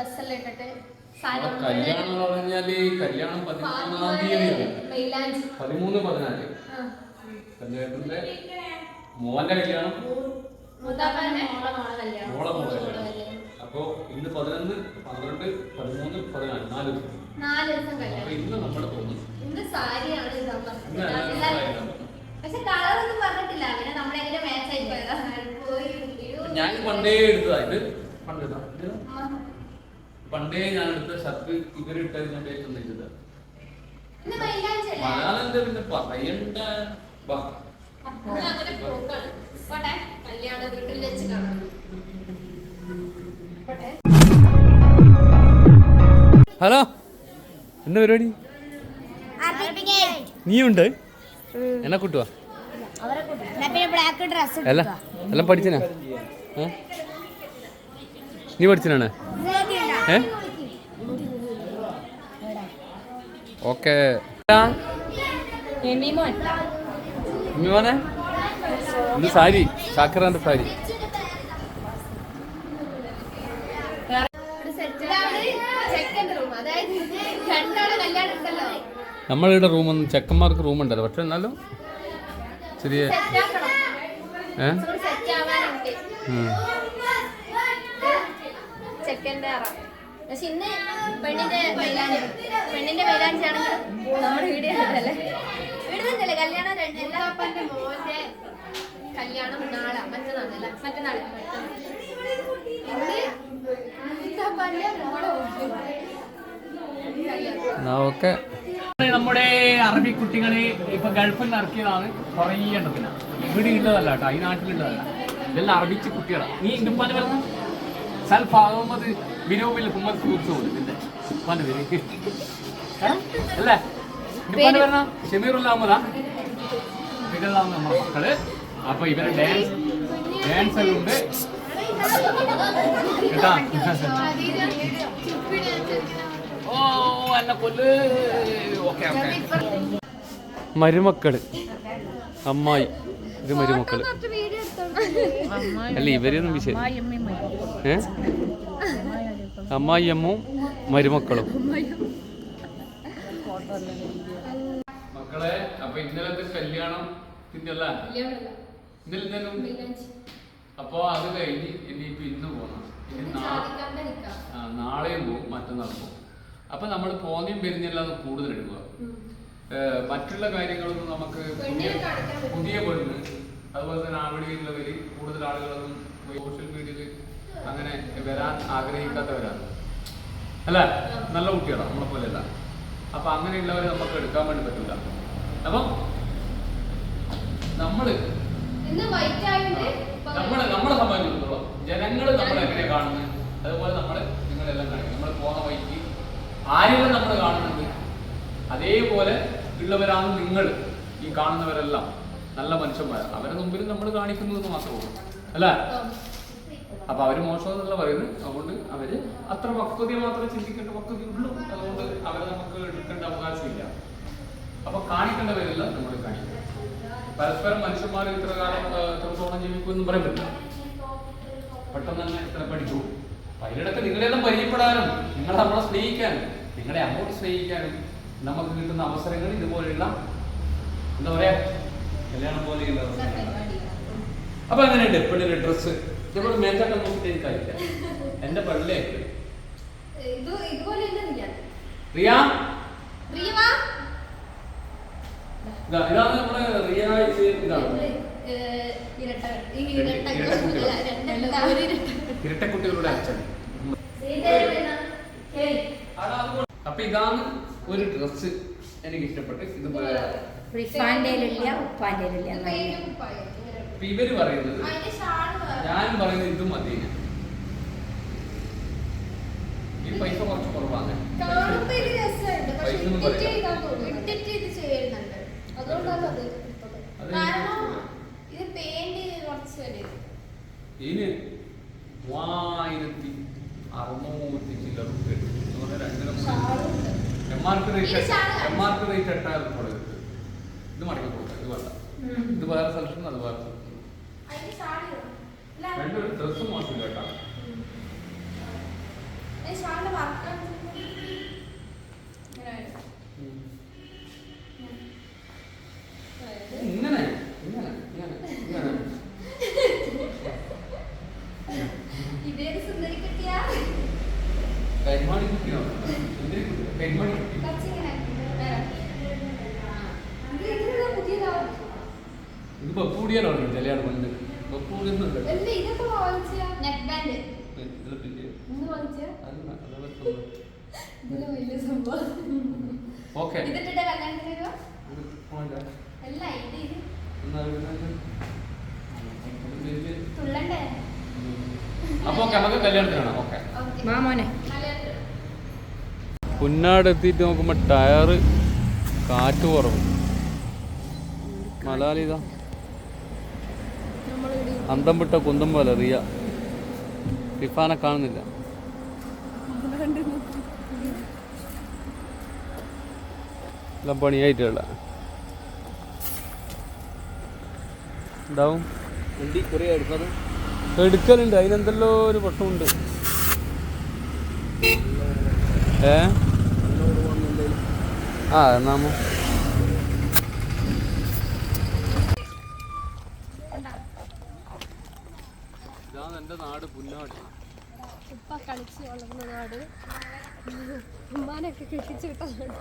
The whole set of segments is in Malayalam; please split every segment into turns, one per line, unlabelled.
ഡ്രസ്സെല്ലാം ഇട്ടിട്ട്
കല്യാണം എന്ന് പറഞ്ഞാൽ കല്യാണം പതിമൂന്നാം തീയതിയാണ് പതിമൂന്ന് പതിനാല്.
ആ.
കല്യാണത്തിന്റെ മോന്റെ കല്യാണം.
മോളെ മോളെ കല്യാണം.
അപ്പോ ഇന്ന് പതിനൊന്ന് പന്ത്രണ്ട് പതിമൂന്ന് പതിനാല് നാല് ദിവസം. അപ്പൊ
കല്യാണം.
ഇന്ന് നമ്മൾ പോകുന്നു
ഇന്ന് സാരിയാണ്. പക്ഷെ കളറൊന്നും പറഞ്ഞിട്ടില്ല. പിന്നെ നമ്മളെങ്ങനെ മാച്ച് ആയി പോയതാ.
ഞാൻ പണ്ടേ എടുത്തതാ. ഇത് പണ്ട് ഇതാ. ഇത് പണ്ടേ ഞാൻ എടുത്ത ഷർട്ട് ഇവരിട്ട ഞാൻ
അല്ലേ?
മലയാളന്റെ പിന്നെ പറയണ്ട.
കല്യാണ വീട്ടിൽ വെച്ച് കാണാം.
ഹലോ. എന്താ പരിപാടി? നീയുണ്ട്? എന്നെ കൂട്ടുവാ?
പിന്നെ ബ്ലാക്ക് ഡ്രസ്
അല്ല. എല്ലാം പഠിച്ചനാ? നീ പഠിച്ചനാണ്? ഏ? ഓക്കെ. മോനെ? ഇത് സാരി ചാക്കറാന്റെ സാരി. നമ്മളിവിടെ റൂമൊന്നും ചെക്കന്മാർക്ക് റൂം ഉണ്ടല്ലോ. പക്ഷെ എന്നാലും ചെറിയ
സെറ്റ്
ഏ.
ചെക്കന്റെ പക്ഷെ ഇന്ന് പെണ്ണിന്റെ മൈലാഞ്ചി പെണ്ണിന്റെ മൈലാഞ്ചി ആണെങ്കിൽ നമ്മുടെ വീഡിയോ അല്ലേ വീട് തന്നെയല്ലേ? കല്യാണം രണ്ട് എല്ലാ അപ്പന്റെ മോന്റെ കല്യാണം നാളെ. മറ്റന്നാളല്ല?
മറ്റന്നാൾ
നമ്മുടെ അറബി കുട്ടികളെ ഇപ്പൊ ഗൾഫിൽ നിന്ന് ഇറക്കിയതാണ് കുറേ എണ്ണത്തിന്. ഇവിടെ ഉള്ളതല്ല കേട്ടോ ഈ നാട്ടിലുള്ളതല്ല. ഇതെല്ലാം അറബിച്ച് കുട്ടികളാണ് നീ ഇതുപോലെ ഉപ്പാന്റെ പേര് സൽഫ് അഹമ്മദ് ബിനോബിൽ മുഹമ്മദ് സൂർസ് പോലും ഇതിന്റെ ഉപ്പാന്റെ പേര്? അല്ലേ? ഉപ്പാന്റെ പേരെന്നാ? ഷമീറുൽ അഹമ്മദാ ഇതെല്ലാം നമ്മുടെ മക്കൾ. അപ്പൊ ഇവരെ ഡാൻസ് ഡാൻസ് എല്ലാം ഉണ്ട്. കേട്ടാ? ഓ എന്നെ കൊല്ല്. Okay okay.
മരുമക്കൾ. അമ്മായി. ഇത് മരുമക്കൾ. അല്ല ഇവരൊന്നും വിശേഷം ഏ? അമ്മായിയമ്മും മരുമക്കളും. മക്കളെ അപ്പൊ ഇന്നലത്തെ കല്യാണം പിന്നല്ല ഇന്നലെ അപ്പൊ അത് കഴിഞ്ഞ് ഇപ്പൊ ഇന്ന് പോകണം ഇനി നാളെയും പോകും മറ്റന്നാൾ പോകും അപ്പൊ നമ്മൾ പോന്നെയും അത് കൂടുതൽ എടുക്കുക. മറ്റുള്ള കാര്യങ്ങളൊന്നും നമുക്ക് പുതിയ പുതിയ പെണ്ണ് അതുപോലെ തന്നെ വലിയ കൂടുതൽ ആളുകളൊന്നും സോഷ്യൽ മീഡിയയിൽ അങ്ങനെ വരാൻ ആഗ്രഹിക്കാത്തവരാണ്. അല്ല? നല്ല കുട്ടികളാണ് നമ്മളെ പോലെയല്ല. അപ്പൊ അങ്ങനെയുള്ളവരെ നമുക്ക് എടുക്കാൻ വേണ്ടി പറ്റില്ല അപ്പം
നമ്മൾ
നമ്മളെ നമ്മളെ സംബന്ധിച്ചിടത്തോളം ജനങ്ങൾ നമ്മളെ എങ്ങനെ കാണുന്നത് അതുപോലെ നമ്മൾ നിങ്ങളെല്ലാം കാണിക്കും. നമ്മൾ പോകുന്ന വഴിക്ക് ആരെല്ലാം നമ്മൾ കാണുന്നുണ്ട്? അതേപോലെ ഉള്ളവരാണ് നിങ്ങൾ ഈ കാണുന്നവരെല്ലാം. നല്ല മനുഷ്യന്മാർ അവരെ മുമ്പിൽ നമ്മൾ കാണിക്കുന്നത് മാത്രമേ ഉള്ളൂ. അല്ല? അപ്പൊ അവർ മോശം എന്നല്ല പറയുന്നത്. അതുകൊണ്ട് അവർ അത്ര പക്വതയെ മാത്രം ചിന്തിക്കേണ്ട പക്വത ഉള്ളൂ. അതുകൊണ്ട് അവരെ നമുക്ക് എടുക്കേണ്ട അവകാശമില്ല. അപ്പൊ കാണിക്കേണ്ടവരെല്ലാം നമ്മൾ കാണിക്കും. പരസ്പരം മനുഷ്യന്മാർ ഇത്ര കാലം എത്രത്തോളം ജീവിക്കും എന്ന് പറയാൻ പറ്റില്ല. പെട്ടെന്ന് തന്നെ ഇത്ര പഠിച്ചു അതിനിടയ്ക്ക് നിങ്ങളെല്ലാം പരിചയപ്പെടാനും നിങ്ങളെ നമ്മളെ സ്നേഹിക്കാനും നിങ്ങളെ അങ്ങോട്ട് സ്നേഹിക്കാനും നമുക്ക് കിട്ടുന്ന അവസരങ്ങൾ ഇതുപോലെയുള്ള എന്താ പറയാ കല്യാണം അപ്പൊ അങ്ങനെയുണ്ട് പെണ്ണിന്റെ ഡ്രസ്സ് ഇതുപോലെ മേത്തൊക്കെ നോക്കിയിട്ട് എനിക്കറിയില്ല എന്റെ പള്ളിയെ
ഇത് ഇതുപോലെ ഇല്ല
റിയ.
റീവ
ഇതാ ഇതാണ് നമ്മുടെ റിയ ഇതാണ്. ഇരട്ടക്കുട്ടികളുടെ അച്ഛൻ. അപ്പൊ ഇതാണ് ഒരു ഡ്രസ്സ് എനിക്ക് ഇഷ്ടപ്പെട്ടു ഇത് ഇവർ പറയുന്നത് ഞാൻ. പറയുന്നത് ഇത് മതി. ഈ പൈസ കുറച്ച് കുറവാണ്. ഇതിന് മൂവായിരത്തി അറുന്നൂറ്റി ചില്ലറ റുപ്യ എന്ന് പറഞ്ഞാൽ രണ്ടിനും
ഷാളുണ്ട്.
എം റേറ്റ്
ഇത് ഷാൾ
എം ആർ റേറ്റ് എട്ടായിരം കൊടുക്കരുത് ഇത് മടക്കി കൊടുക്കാം. ഇത് വേണ്ട. ഇത് വേറെ സ്ഥലത്തു അത് വേറെ രണ്ടൊരു. ഡ്രസ്സ് മോശം കേട്ടോ. ഓക്കെ. അപ്പൊ നമുക്ക് കല്യാണത്തിനാണ് ഓക്കെ. പുന്നാട് എത്തിയിട്ട് നോക്കുമ്പോ ടയറ് കാറ്റ് കുറവ്. മലാലിതാ അന്തം വിട്ട കുന്തം പോലെ റിയ. ഫിഫാനെ കാണുന്നില്ല. എല്ലാം പണിയായിട്ടുള്ള. ഉണ്ടാവും എടുക്കലുണ്ട്. അതിനെന്തല്ലോ ഒരു പ്രശ്നമുണ്ട് ഏ? ആ എന്നാമോ ഇതാണ് എന്റെ നാട് പുന്നാട്
ഉപ്പ കളിച്ച് നാട് ഉമ്മാനൊക്കെ കെട്ടിച്ചു വിട്ടതാണ്.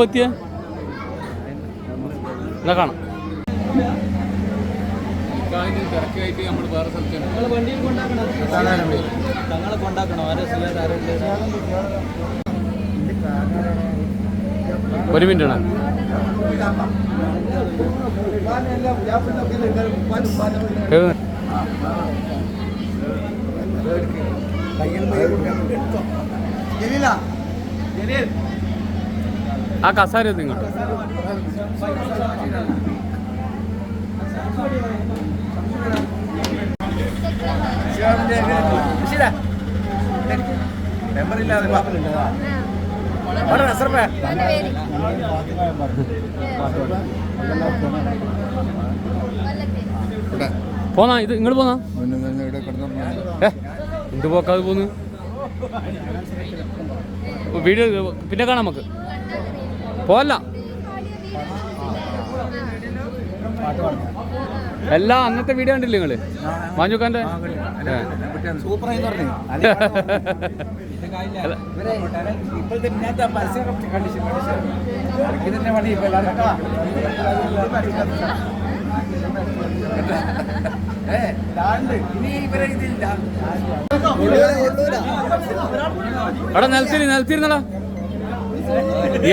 പറ്റിയ എന്നാ കാണാം. തിരക്കായിട്ട് നമ്മൾ വേറെ സ്ഥലത്താണ്
തങ്ങളെ കൊണ്ടാക്കണോ? ആരോ
ഒരു മിനിറ്റ് ആ കസാര ഇങ്ങോട്ട്. പോന്നാ ഇത് ഇങ്ങൾ പോന്നാ? ഏ എന്ത് പോക്കാതെ പോന്ന്? വീഡിയോ പിന്നെ കാണാം നമുക്ക്. പോവല്ല. എല്ലാ അന്നത്തെ വീഡിയോ കണ്ടില്ലേ നിങ്ങൾ? മാഞ്ഞുക്കാന്റെ
എടാ നിലത്തിരി
നിലത്തിരുന്നടാ
എല്ലാ ഇന്നത്തെ പരസ്യം കണ്ടിച്ചു തന്നെ പണി ഇപ്പൊ എല്ലാവർക്കും ഏ ഇതാണ്ട് ഇനി ഇവരെ ഇതില്ല
അവിടെ നിലത്തിരി നിലത്തിരുന്നടാ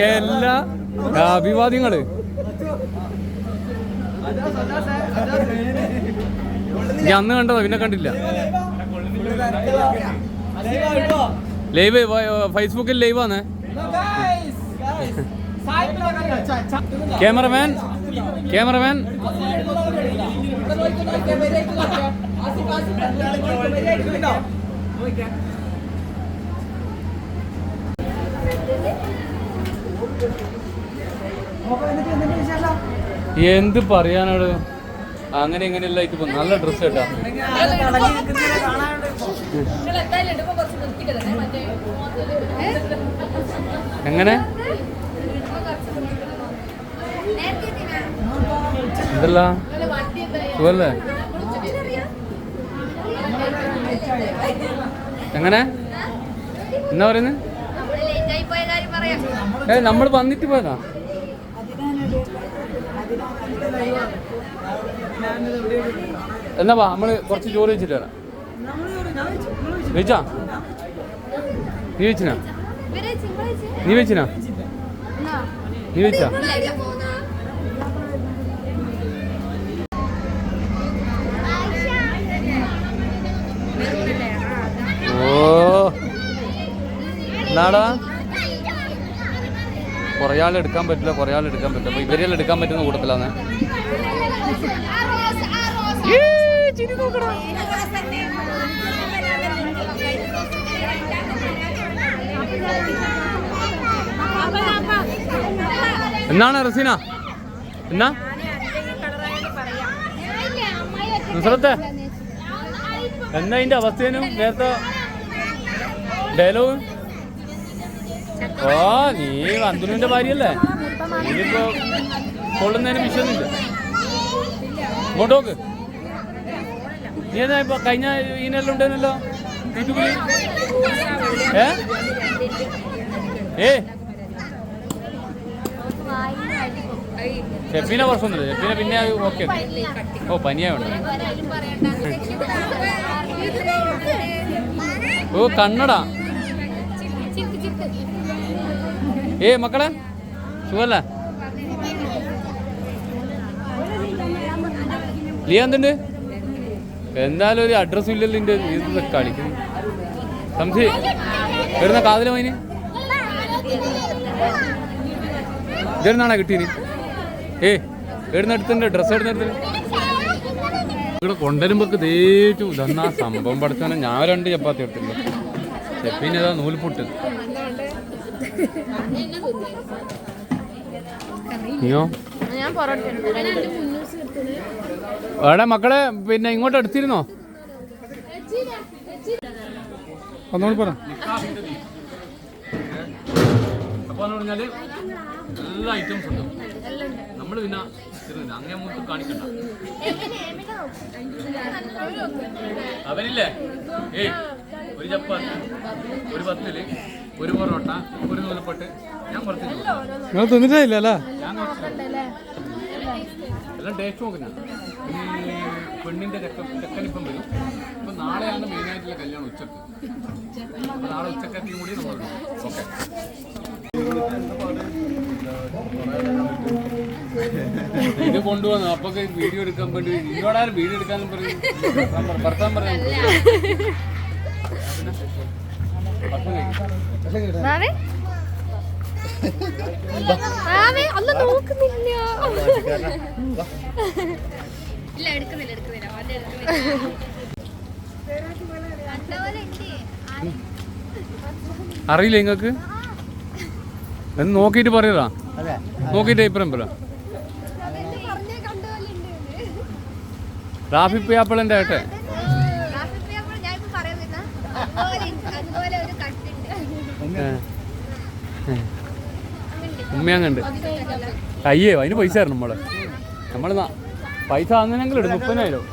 എല്ലാ അഭിവാദ്യങ്ങൾ അന്ന് കണ്ടതാ പിന്നെ കണ്ടില്ല. ലൈവ് ഫേസ്ബുക്കിൽ ലൈവ് ആണ് ക്യാമറമാൻ ക്യാമറമാൻ എന്ത് പറയാനാണ്? അങ്ങനെ ഇങ്ങനെയല്ല ഇപ്പൊ നല്ല ഡ്രസ് കേട്ടാ. എങ്ങനെ? എന്തല്ല? സുഖല്ലേ? എങ്ങനെ? എന്നാ പറയുന്നത് ഏ നമ്മൾ വന്നിട്ട് പോയതാ. എന്നാ വാ നമ്മൾ കുറച്ച് ചോറ് വെച്ചിട്ട് വരാം വെച്ചാ നീ വെച്ചിനാ? നീ വെച്ചിനാ? നീ വെച്ചാ? എന്നാടാ? കുറേ ആൾ എടുക്കാൻ പറ്റില്ല കുറേ ആൾ എടുക്കാൻ പറ്റില്ല. അപ്പൊ ഇവരെല്ലാം എടുക്കാൻ പറ്റുന്ന കൂട്ടത്തിലാണ് എന്നാണ് റസീന? എന്നാ? നുസ്രത്തെ? എന്താ അതിന്റെ അവസ്ഥേനും നേരത്തെ ഡയലോഗ്? ഓ നീ അന്തുനുവിന്റെ ഭാര്യയല്ലേ? ഇതിപ്പോ കൊള്ളുന്നതിന് വിഷയമൊന്നുമില്ല ഇങ്ങോട്ട് നീ എന്നാ ഇപ്പൊ കഴിഞ്ഞ ഈനെല്ലാം ഉണ്ടെന്നല്ലോ? യൂട്യൂബിൽ ഏ? ഏ ഷെഫീനെ പ്രശ്നമൊന്നുമില്ല ഷെഫീനെ പിന്നെ ഓക്കെ. ഓ പനിയാവുണ്ട് ഓ കണ്ണട. ഏ മക്കളെ സുഖല്ല? ലിയ എന്തുണ്ട്? എന്തായാലും ഒരു അഡ്രസ്സും ഇല്ലല്ലോ ഇന്റെ ഇത് കളിക്കുന്നു സംശയ? വരുന്ന കാതിലും അതിന്? ഇതെന്നാണോ കിട്ടിയത്? ഏ എവിടുന്ന് എടുത്തിട്ടുണ്ട് ഡ്രസ്സ് എടുത്ത് എടുത്തിട്ട് ഇവിടെ കൊണ്ടുവരുമ്പോക്ക് തേറ്റു ഇതെന്നാ സംഭവം പഠിച്ചാൽ ഞാൻ രണ്ട് ചപ്പാത്തി എടുത്തില്ല ചെപ്പിന് ഏതാ നൂൽപുട്ട്. നീയോ
ഞാൻ പൊറോട്ട
എവിടെ മക്കളെ പിന്നെ ഇങ്ങോട്ട് എടുത്തിരുന്നോ?
ഒന്നുകൂടി പറ.
എല്ലാ ഐറ്റംസ് ഉണ്ട്. നമ്മൾ പിന്നെ തരുന്നില്ല അങ്ങനെ മൂത്ത് കാണിക്കണ്ട. അവനില്ലേ ഏയ് ഒരു ചപ്പാത്തി ഒരു പത്തിൽ ഒരു പൊറോട്ട ഒരു നൂലപ്പെട്ട്. ഞാൻ കുറച്ച്
നിങ്ങൾ തിന്നിട്ടില്ല അല്ലേ
ഞാൻ കുറച്ച്. എല്ലാം ടേസ്റ്റ് നോക്കുന്നത് ഈ പെണ്ണിന്റെ ചെക്ക ചെക്കനിപ്പം വരും. ഇപ്പൊ നാളെയാണ് മെയിൻ ആയിട്ടുള്ള കല്യാണം ഉച്ചയ്ക്ക്. അപ്പൊ നാളെ ഉച്ചക്കത്തേയും കൂടി നമ്മൾ ഓക്കെ. ഇത് കൊണ്ടുവന്നു അപ്പൊ വീഡിയോ എടുക്കാൻ വേണ്ടി ഇന്നോടാരും വീഡിയോ എടുക്കാൻ പറയും. ഭർത്താൻ
മാമേ അല്ല നോക്കുന്നില്ല. ഇല്ല എടുക്കുന്നില്ല
അറിയില്ല നിങ്ങക്ക് എന്ന് നോക്കിയിട്ട് പറയടാ. നോക്കിയിട്ട് അഭിപ്രായം പറ. റാഫി പിയാപ്പിളന്റെ ഏട്ടെ
ഞാൻ ഇപ്പൊ പറയുന്നില്ല അതുപോലെ അതുപോലെ ഒരു കട്ടുണ്ട്
ഉമ്മയങ്ങണ്ട്. അയ്യേ അതിന് പൈസ തരണം നമ്മൾ. നമ്മൾ പൈസ അങ്ങനെങ്കിലും ഇടും മുപ്പതിനായിരം.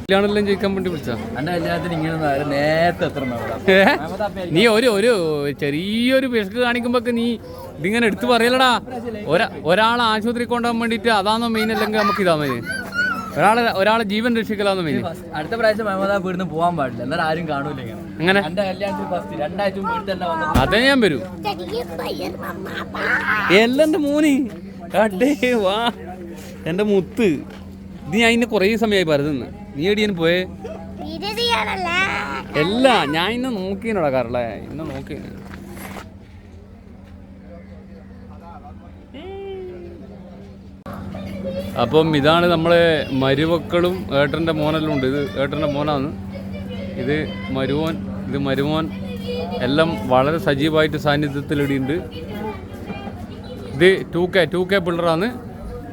കല്യാണെല്ലാം ചോദിക്കാൻ വേണ്ടി വിളിച്ചാ?
എന്റെ കല്യാണത്തിന് ഇങ്ങനെ ആരും നേരത്തെ എത്ര
ഏ? നീ ഒരു ഒരു ചെറിയൊരു പിശക്ക് കാണിക്കുമ്പോ നീ ഇതിങ്ങനെ എടുത്തു പറയലടാ. ഒരാ ഒരാളെ ആശുപത്രി കൊണ്ടുപോകാൻ വേണ്ടിയിട്ട് അതാണോ മെയിൻ അല്ലെങ്കിൽ നമുക്ക് ഇതാ മതി ഒരാളെ ഒരാളെ ജീവൻ രക്ഷിക്കലാന്നോ മെയിൻ
അടുത്ത പ്രാവശ്യം മഹമ്മദ് വീടിന്ന് പോകാൻ പാടില്ല. എന്നാലും ആരും കാണൂല ഇങ്ങനെ.
അങ്ങനെ അതേ ഞാൻ വരൂ. എല്ലാം എന്റെ മോന്. കടേ വാ. എന്റെ മുത്ത്. ഇത് ഞാൻ ഇന്നെ കുറേ സമയമായി പറയുന്നത് നീ എടിയൻ പോയേ? അല്ല ഞാൻ ഇന്നെ നോക്കിനോടാ കരളെ. ഇന്നെ നോക്കി. അപ്പം ഇതാണ് നമ്മളെ മരുമക്കളും ഏട്ടന്റെ മോനെല്ലാം ഉണ്ട്. ഇത് ഏട്ടന്റെ മോനാണ്. ഇത് മരുമോൻ ഇത് മരുമോൻ എല്ലാം വളരെ സജീവമായിട്ട് സാന്നിധ്യത്തിലിടിയുണ്ട്. ഇത് ടു കെ ടു കെ പിള്ളറാണ്.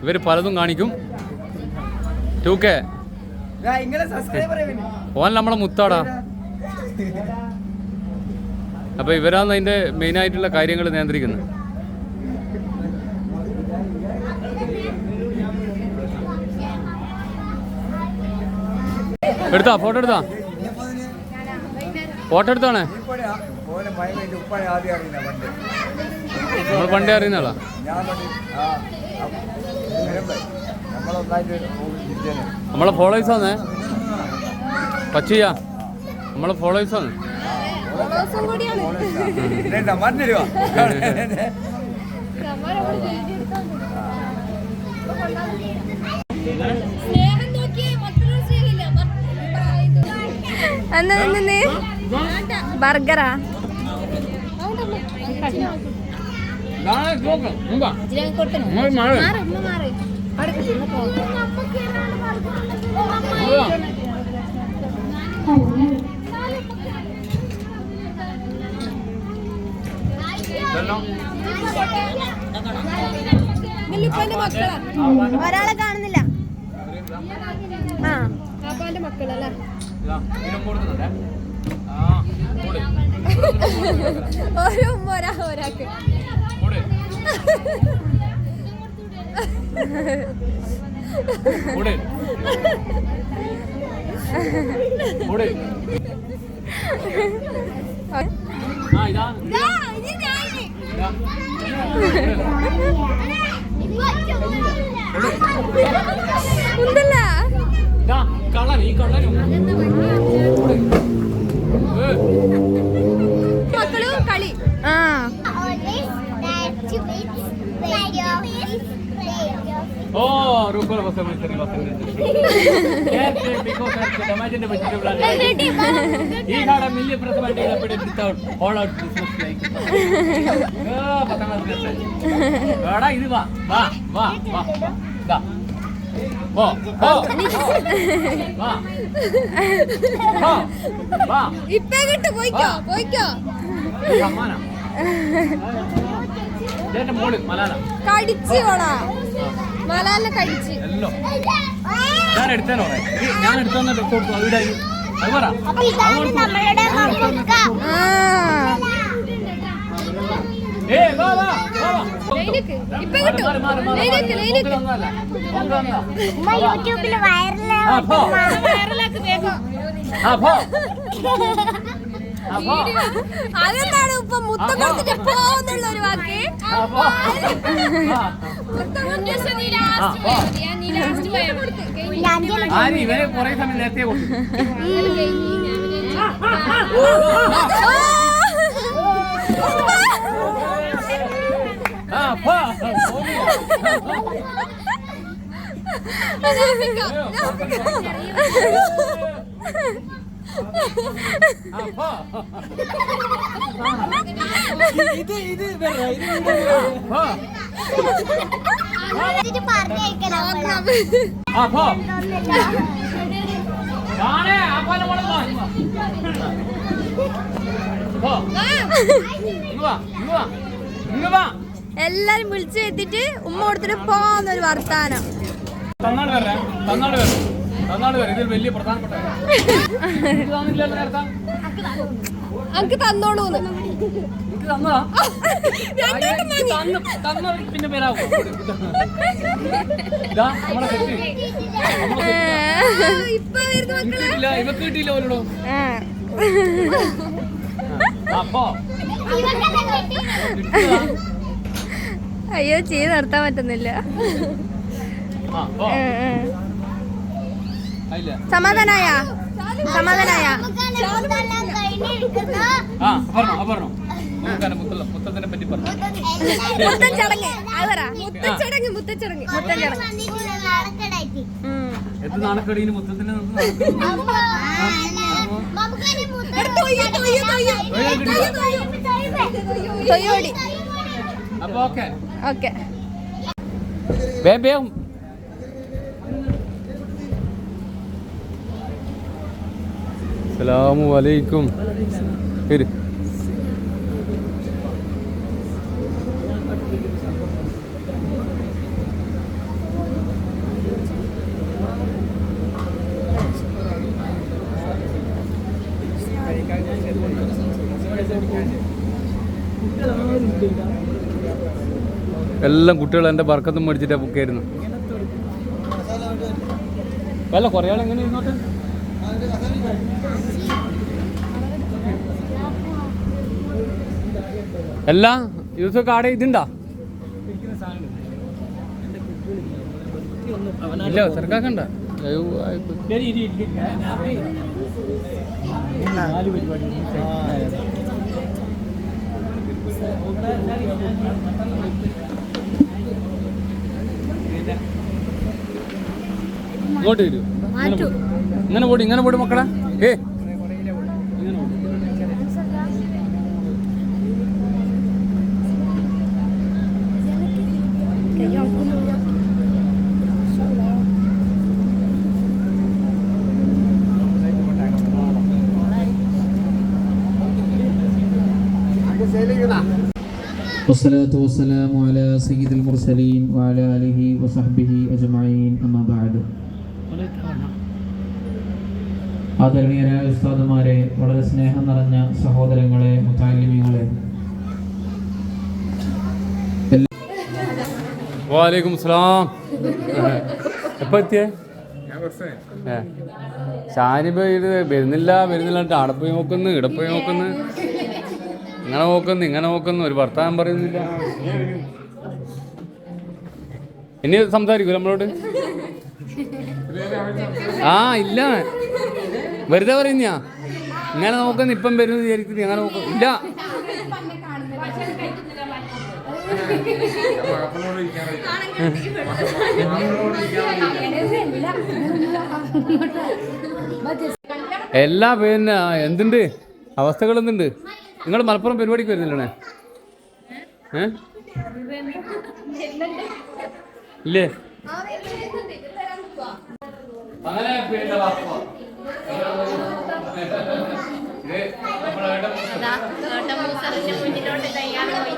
ഇവർ പലതും കാണിക്കും. ടു കെ ഓൻ നമ്മളെ മുത്താടാ. അപ്പൊ ഇവരാണ് അതിന്റെ മെയിൻ ആയിട്ടുള്ള കാര്യങ്ങൾ നിയന്ത്രിക്കുന്നത്. എടുത്താ ഫോട്ടോ എടുത്താ. ഫോട്ടോ എടുത്താണേ നമ്മൾ പണ്ടേ അറിയുന്ന ആളാ. നമ്മളെ ഫോളോവേഴ്സ് ആണേ പച്ചയ്യ നമ്മളെ ഫോളോവേഴ്സ് ആണ്
ദിവസം ബർഗറാ. ഒരാളെ കാണുന്നില്ല. ആ. അപ്പാന്റെ മക്കളല്ലേ? ഒരു ഉമ്മ ഒരാ ഒരാൾക്ക്. ഉണ്ടല്ല.
കള്ളൻ ഈ കള്ളനും. പത്താം ഇത് വാ വാ വാ വാ ദാ പോ പോ വാ പോ വാ
ഇപ്പേ കിട്ടു പോയിക്കോ. പോയിക്കോ
സമ്മാനം ഇതെന്റെ മോൾ മലാല.
കടിച്ചു ഓളാ മലാലിനെ കടിച്ച്.
എല്ലോ ഞാൻ എടുത്തേനോ ഞാൻ എടുത്തോന്ന കൊടുത്തു അവിടെ അത് പറ.
ആ
ഏ വാ വാ വാ വാ.
ലൈനിക്ക്. ഇപ്പൊ കിട്ടും. ലൈനിക്ക്, ലൈനിക്ക്.
യൂട്യൂബിൽ
ആ
അതെന്താണ് ഇപ്പൊ മുത്തം കൊടുത്തിട്ട് പോകുന്നുള്ള ഒരു വാക്ക്
ഇവരെ കുറെ സമയം നേരത്തെ ആ
ഇത് ഇത്
എല്ലാരും വിളിച്ചു എത്തിട്ട് ഉമ്മ കൊടുത്തിട്ട് പോന്നൊരു വർത്താനം.
തന്നാട് വരാം തന്നാട് വരാം
അനക്ക് തന്നോളൂന്ന്
പിന്നെ പേരാവും ഇവക്ക് കിട്ടിയില്ല ഓരോടോ. അപ്പോ?
അയ്യോ ചെയ്ത് നിർത്താൻ പറ്റുന്നില്ല.
പറ്റി സമാധാനായ
മുത്തൻ ചടങ്ങ്. അതറ മുത്തൻ ചടങ്ങ് മുത്തൻ ചടങ്ങ്. മുത്തൻ ചടങ്ങ്.
എന്ത് നാണക്കടീന് മുത്തത്തിന് അപ്പൊ ഓക്കെ.
ഓക്കെ.
വേഗം അസ്സലാമു അലൈക്കും. പേര്. എല്ലാം കുട്ടികൾ എന്റെ ബർക്കത്തും മേടിച്ചിട്ടാ ബുക്കായിരുന്നു അല്ല കുറേ ആളെങ്ങനെ ഇരുന്നോട്ടെ? അല്ല യൂസഫ് ആടെ ഇതുണ്ടാ? ഇല്ല സർക്കാക്കണ്ട ഇങ്ങോട്ട് വരൂ. ഇങ്ങനെ പോട്. ഇങ്ങനെ പോടി ഇങ്ങനെ പോടി മക്കളെ. ഏ ഇങ്ങനെ പോടി.
والصلاة والسلام على سيد المرسلين وعلى آله وصحبه أجمعين أما بعد ആദരണീയരായ ഉസ്താദുമാരെ വളരെ സ്നേഹം നിറഞ്ഞ സഹോദരങ്ങളെ മുത്താലിമികളെ
വാലേക്കും സ്ലാം എപ്പോ എത്തിയേ ഏ. ഷാനിബ ഇത് വരുന്നില്ല വരുന്നില്ല എന്നിട്ട് അവിടെ പോയി നോക്കുന്നു ഇവിടെ പോയി നോക്കുന്നു ഇങ്ങനെ നോക്കുന്നു ഇങ്ങനെ നോക്കുന്നു ഒരു വർത്താനം പറയുന്നില്ല. ഇനി സംസാരിക്കൂ നമ്മളോട്? ആ ഇല്ല. വെറുതെ പറയുന്നയാ? ഇങ്ങനെ നോക്കുന്നു ഇപ്പം വരുന്നു വിചാരിക്കുന്നു. അങ്ങനെ നോക്കുന്നു ഇല്ല. എല്ലാ പിന്നെ എന്തുണ്ട്? അവസ്ഥകൾ എന്തുണ്ട് നിങ്ങൾ മലപ്പുറം പരിപാടിക്ക് വരുന്നില്ലേ ഇല്ലേ? അങ്ങനെ പിന്നെ വാസ്തവം. ഇത് നമ്മുടെ ഏട്ടൻ
ദാ, ഏട്ടൻ മൂസറിന്റെ മുന്നിലോട്ട് തയ്യാറ് പോയി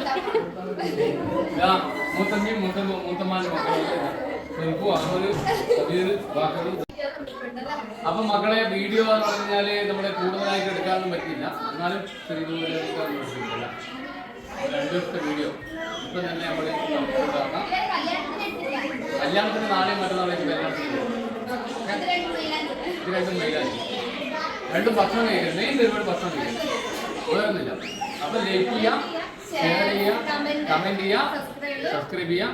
ഇതാ, മൂത്തമ്മയും മൂത്ത മൂത്തമ്മാന്റെ മക്കളും കബീർ വാക്കറും അപ്പൊ മക്കളെ വീഡിയോ എന്ന് പറഞ്ഞാൽ നമ്മളെ കൂടുതലായിട്ട് എടുക്കാനൊന്നും പറ്റില്ല എന്നാലും ദൂരം എടുക്കാനൊന്നും പറ്റില്ല രണ്ടു ദിവസത്തെ വീഡിയോ ഇപ്പൊ തന്നെ നമ്മൾ കല്യാണത്തിന് നാളെയും മറ്റന്നാളേക്ക് കല്യാണത്തിന്. ഇത് രണ്ടും മൈലാഞ്ചി. രണ്ടും ഭക്ഷണം കഴിക്കുന്നത് മെയിൻ പരിപാടി ഭക്ഷണം കഴിക്കുന്നത് ഉയർന്നില്ല അപ്പൊ ലൈക്ക് ചെയ്യാം ഷെയർ ചെയ്യാം കമന്റ് ചെയ്യാം സബ്സ്ക്രൈബ് ചെയ്യാം.